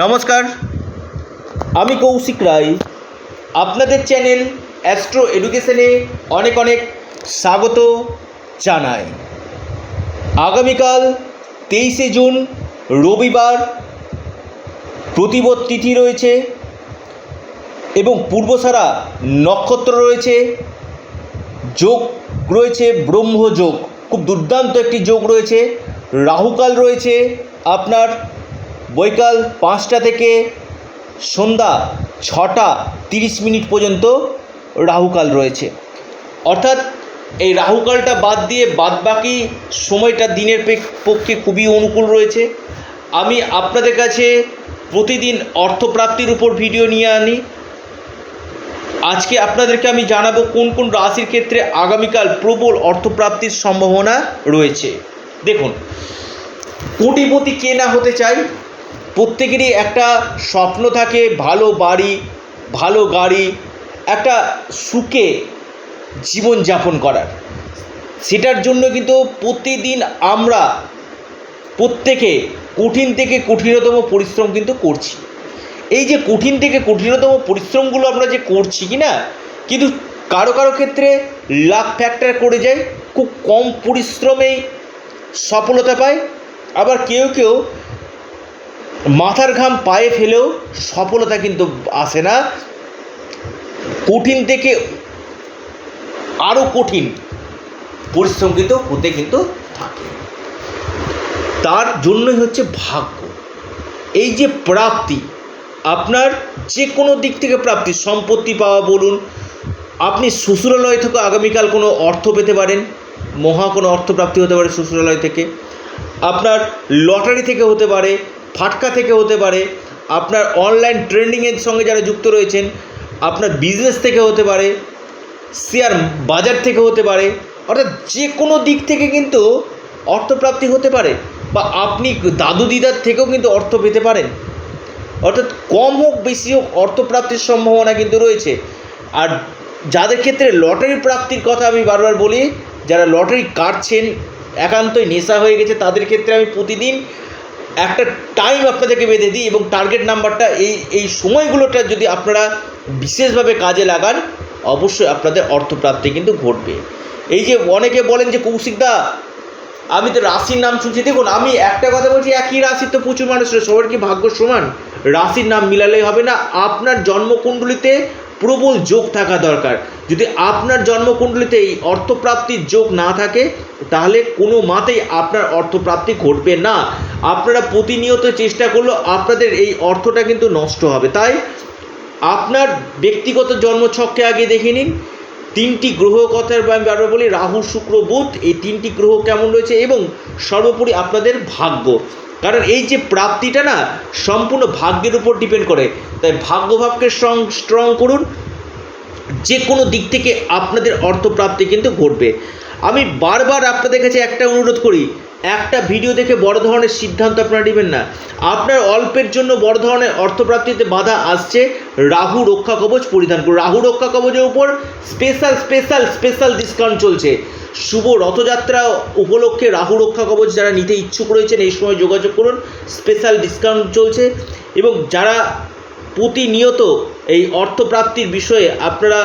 নমস্কার। আমি কৌশিক রায়। আপনাদের চ্যানেল অ্যাস্ট্রো এডুকেশনে অনেক অনেক স্বাগত জানাই। আগামীকাল তেইশে জুন, রবিবার প্রতিবোধ তিথি রয়েছে এবং পূর্বসারা নক্ষত্র রয়েছে। যোগ রয়েছে, ব্রহ্মযোগ। খুব দুর্দান্ত একটি যোগ রয়েছে। রাহুকাল রয়েছে আপনার বৈকাল পাঁচটা থেকে সন্ধ্যা ছটা তিরিশ মিনিট পর্যন্ত রাহুকাল রয়েছে। অর্থাৎ এই রাহুকালটা বাদ দিয়ে বাদবাকি সময়টা দিনের পক্ষে খুবই অনুকূল রয়েছে। আমি আপনাদের কাছে প্রতিদিন অর্থপ্রাপ্তির উপর ভিডিও নিয়ে আনি। আজকে আপনাদেরকে আমি জানাব কোন কোন রাশির ক্ষেত্রে আগামীকাল প্রবল অর্থপ্রাপ্তির সম্ভাবনা রয়েছে। দেখুন, কোটিপতি কে না হতে চায় প্রত্যেকেরই একটা স্বপ্ন থাকে, ভালো বাড়ি, ভালো গাড়ি, একটা সুখে জীবনযাপন করার। সেটার জন্য কিন্তু প্রতিদিন আমরা প্রত্যেকে কঠিন থেকে কঠিনতম পরিশ্রম কিন্তু করছি। এই যে কঠিন থেকে কঠিনতম পরিশ্রমগুলো আমরা যে করছি কি না কিন্তু কারও কারও ক্ষেত্রে লাখ ফ্যাক্টর করে যায়, খুব কম পরিশ্রমেই সফলতা পায়। আবার কেউ কেউ মাথার ঘাম পায়ে ফেলেও সফলতা কিন্তু আসে না। কঠিন থেকে আরও কঠিন পরিশ্রম কিন্তু হতে কিন্তু থাকে। তার জন্যই হচ্ছে ভাগ্য। এই যে প্রাপ্তি, আপনার যে কোনো দিক থেকে প্রাপ্তি, সম্পত্তি পাওয়া বলুন, আপনি শ্বশুরালয় থেকে আগামীকাল কোনো অর্থ পেতে পারেন, মহা কোনো অর্থপ্রাপ্তি হতে পারে শ্বশুরালয় থেকে। আপনার লটারি থেকে হতে পারে ফাটকা থেকে হতে পারে, আপনার অনলাইন ট্রেন্ডিংয়ের সঙ্গে যারা যুক্ত রয়েছেন, আপনার বিজনেস থেকে হতে পারে শেয়ার বাজার থেকে হতে পারে, অর্থাৎ যে কোনো দিক থেকে কিন্তু অর্থপ্রাপ্তি হতে পারে বা আপনি দাদু দিদার থেকেও কিন্তু অর্থ পেতে পারেন। অর্থাৎ কম হোক, বেশি হোক, অর্থপ্রাপ্তির সম্ভাবনা কিন্তু রয়েছে। আর যাদের ক্ষেত্রে লটারি প্রাপ্তির কথা আমি বারবার বলি, যারা লটারি কাটছেন, একান্তই নেশা হয়ে গেছে, তাদের ক্ষেত্রে আমি প্রতিদিন একটা টাইম আপনাদেরকে বেঁধে দিই এবং টার্গেট নাম্বারটা এই এই সময়গুলোটা যদি আপনারা বিশেষভাবে কাজে লাগান, অবশ্যই আপনাদের অর্থপ্রাপ্তি কিন্তু ঘটবে। এই যে অনেকে বলেন যে কৌশিকদা আমি তো রাশির নাম শুনছি। দেখুন, আমি একটা কথা বলছি, একই রাশির তো প্রচুর মানুষের সবার কি ভাগ্য সমান? রাশির নাম মিলালেই হবে না। আপনার জন্মকুণ্ডলিতে প্রবল যোগ থাকা দরকার। যদি আপনার জন্মকুণ্ডলিতে এই অর্থপ্রাপ্তির যোগ না থাকে, তাহলে কোনো মাতেই আপনার অর্থপ্রাপ্তি ঘটবে না। আপনারা প্রতিনিয়ত চেষ্টা করলেও আপনাদের এই অর্থটা কিন্তু নষ্ট হবে। তাই আপনার ব্যক্তিগত জন্মছককে আগে দেখে নিন। তিনটি গ্রহ কথার আমি বারবার বলি, রাহু, শুক্র, বুধ, এই তিনটি গ্রহ কেমন রয়েছে এবং সর্বোপরি আপনাদের ভাগ্য। কারণ এই যে প্রাপ্তিটা না, সম্পূর্ণ ভাগ্যের উপর ডিপেন্ড করে। তাই ভাগ্যভাবকে স্ট্রং স্ট্রং করুন। যে কোনো দিক থেকে আপনাদের অর্থপ্রাপ্তি কিন্তু ঘটবে। আমি বারবার আপনাদের কাছে একটা অনুরোধ করি, একটা ভিডিও দেখে বড় ধরনের সিদ্ধান্ত আপনারা নেবেন না। আপনার অল্পের জন্য বড় ধরনের অর্থপ্রাপ্তিতে বাধা আসছে, রাহু রক্ষা কবচ পরিধান করুন। রাহু রক্ষা কবচের উপর স্পেশাল স্পেশাল স্পেশাল ডিসকাউন্ট চলছে। শুভ রথযাত্রা উপলক্ষে রাহু রক্ষা কবচ যারা নিতে ইচ্ছুক রয়েছেন, এই সময় যোগাযোগ করুন। স্পেশাল ডিসকাউন্ট চলছে এবং যারা প্রতিনিয়ত এই অর্থপ্রাপ্তির বিষয়ে আপনারা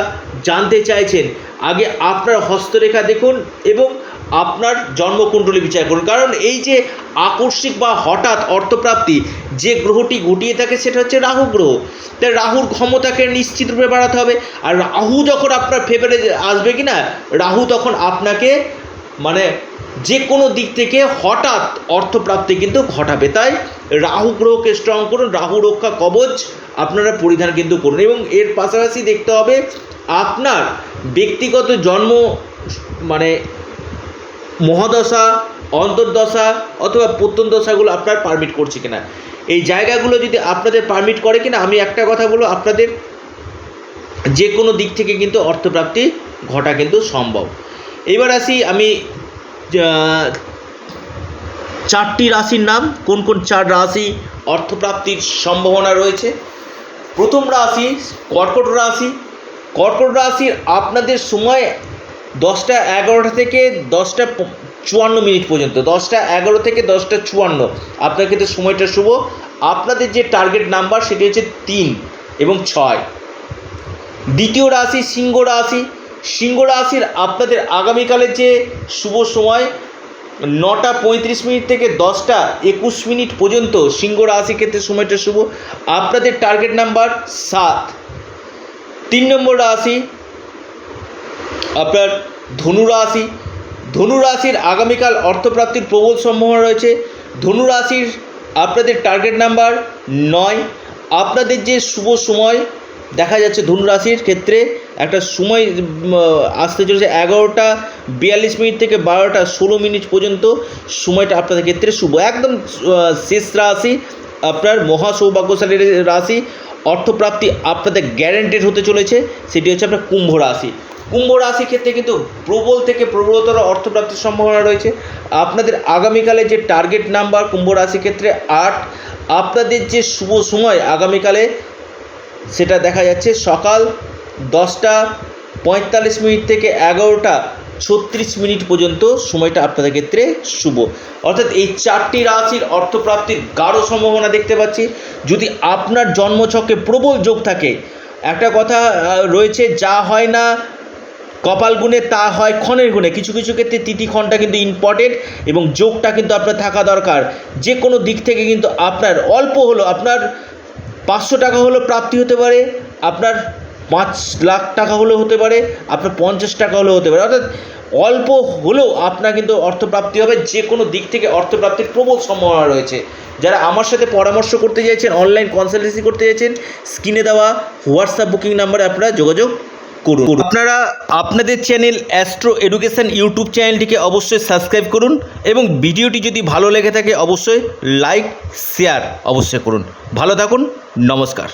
জানতে চাইছেন আগে আপনার হস্তরেখা দেখুন এবং আপনার জন্মকুণ্ডলী বিচার করুন। কারণ এই যে আকস্মিক বা হঠাৎ অর্থপ্রাপ্তি যে গ্রহটি ঘটিয়ে থাকে, সেটা হচ্ছে রাহু গ্রহ। তাই রাহুর ক্ষমতাকে নিশ্চিত রূপে বাড়াতে হবে। আর রাহু যখন আপনার ফেভারে আসবে কি না রাহু তখন আপনাকে মানে যে কোনো দিক থেকে হঠাৎ অর্থপ্রাপ্তি কিন্তু ঘটাবে। তাই রাহু গ্রহকে স্ট্রং করুন, রাহু রক্ষা কবচ আপনারা পরিধান কিন্তু করুন। এবং এর পাশাপাশি দেখতে হবে, আপনার ব্যক্তিগত জন্ম মানে মহাদশা, অন্তর্দশা অথবা প্রত্যন্তদশাগুলো আপনার পারমিট করছে কিনা। এই জায়গাগুলো যদি আপনাদের পারমিট করে কিনা, আমি একটা কথা বলব, আপনাদের যে কোনো দিক থেকে কিন্তু অর্থপ্রাপ্তি ঘটা কিন্তু সম্ভব। এবার আসি আমি চারটি রাশির নাম, কোন কোন চার রাশি অর্থপ্রাপ্তির সম্ভাবনা রয়েছে। প্রথম রাশি কর্কট রাশি কর্কট রাশির আপনাদের সময় দশটা এগারোটা থেকে দশটা চুয়ান্ন মিনিট পর্যন্ত, দশটা এগারো থেকে দশটা চুয়ান্ন। আপনার ক্ষেত্রে সময়টা শুভ। আপনাদের যে টার্গেট নাম্বার সেটি হচ্ছে তিন এবং ছয়। দ্বিতীয় রাশি সিংহ রাশি। সিংহ রাশির আপনাদের আগামীকালের যে শুভ সময় নটা পঁয়ত্রিশ মিনিট থেকে দশটা একুশ মিনিট পর্যন্ত সিংহ রাশি ক্ষেত্রে সময়টা শুভ। আপনাদের টার্গেট নাম্বার সাত। তিন নম্বর রাশি, আপনার ধনু রাশি। ধনু রাশির আগামীকাল অর্থপ্রাপ্তির প্রবল সম্ভাবনা রয়েছে। ধনু রাশির আপনাদের টার্গেট নাম্বার নয়। আপনাদের যে শুভ সময় দেখা যাচ্ছে ধনু রাশির ক্ষেত্রে, একটা সময় আসতে চলেছে এগারোটা বিয়াল্লিশ মিনিট থেকে বারোটা ষোলো মিনিট পর্যন্ত। সময়টা আপনাদের ক্ষেত্রে শুভ। একদম শেষ রাশি আপনার মহা সৌভাগ্যশালী রাশি। অর্থপ্রাপ্তি আপনাদের গ্যারেন্টেড হতে চলেছে, সেটি হচ্ছে আপনার কুম্ভ রাশি। কুম্ভ রাশির ক্ষেত্রে কিন্তু প্রবল থেকে প্রবলতর অর্থপ্রাপ্তির সম্ভাবনা রয়েছে। আপনাদের আগামীকালে যে টার্গেট নাম্বার কুম্ভ রাশির ক্ষেত্রে আট, আপনাদের যে শুভ সময় আগামীকালে, সেটা দেখা যাচ্ছে সকাল দশটা পঁয়তাল্লিশ মিনিট থেকে এগারোটা ছত্রিশ মিনিট পর্যন্ত সময়টা আপনাদের ক্ষেত্রে শুভ। অর্থাৎ এই চারটি রাশির অর্থপ্রাপ্তির গাঢ় সম্ভাবনা দেখতে পাচ্ছি। যদি আপনার জন্মছকে প্রবল যোগ থাকে, একটা কথা রয়েছে, যা হয় না কপাল গুণে, তা হয় ক্ষণের গুণে। কিছু কিছু ক্ষেত্রে তিথি ক্ষণটা কিন্তু ইম্পর্টেন্ট এবং যোগটা কিন্তু আপনার থাকা দরকার। যে কোনো দিক থেকে কিন্তু আপনার অল্প হলো আপনার পাঁচশো টাকা হলেও প্রাপ্তি হতে পারে। আপনার পাঁচ লাখ টাকা হলেও হতে পারে, আপনার পঞ্চাশ টাকা হলেও হতে পারে। অর্থাৎ অল্প হলেও আপনার কিন্তু অর্থপ্রাপ্তি হবে, যে কোনো দিক থেকে অর্থপ্রাপ্তির প্রবল সম্ভাবনা রয়েছে। যারা আমার সাথে পরামর্শ করতে চাইছেন, অনলাইন কনসালটেন্সি করতে চাইছেন, স্ক্রিনে দেওয়া হোয়াটসঅ্যাপ বুকিং নাম্বারে আপনারা যোগাযোগ করুন। আপনারা আপনাদের চ্যানেল অ্যাস্ট্রো এডুকেশন ইউটিউব চ্যানেলটিকে অবশ্যই সাবস্ক্রাইব করুন এবং ভিডিওটি যদি ভালো লেগে থাকে, অবশ্যই লাইক, শেয়ার অবশ্যই করুন। ভালো থাকুন, নমস্কার।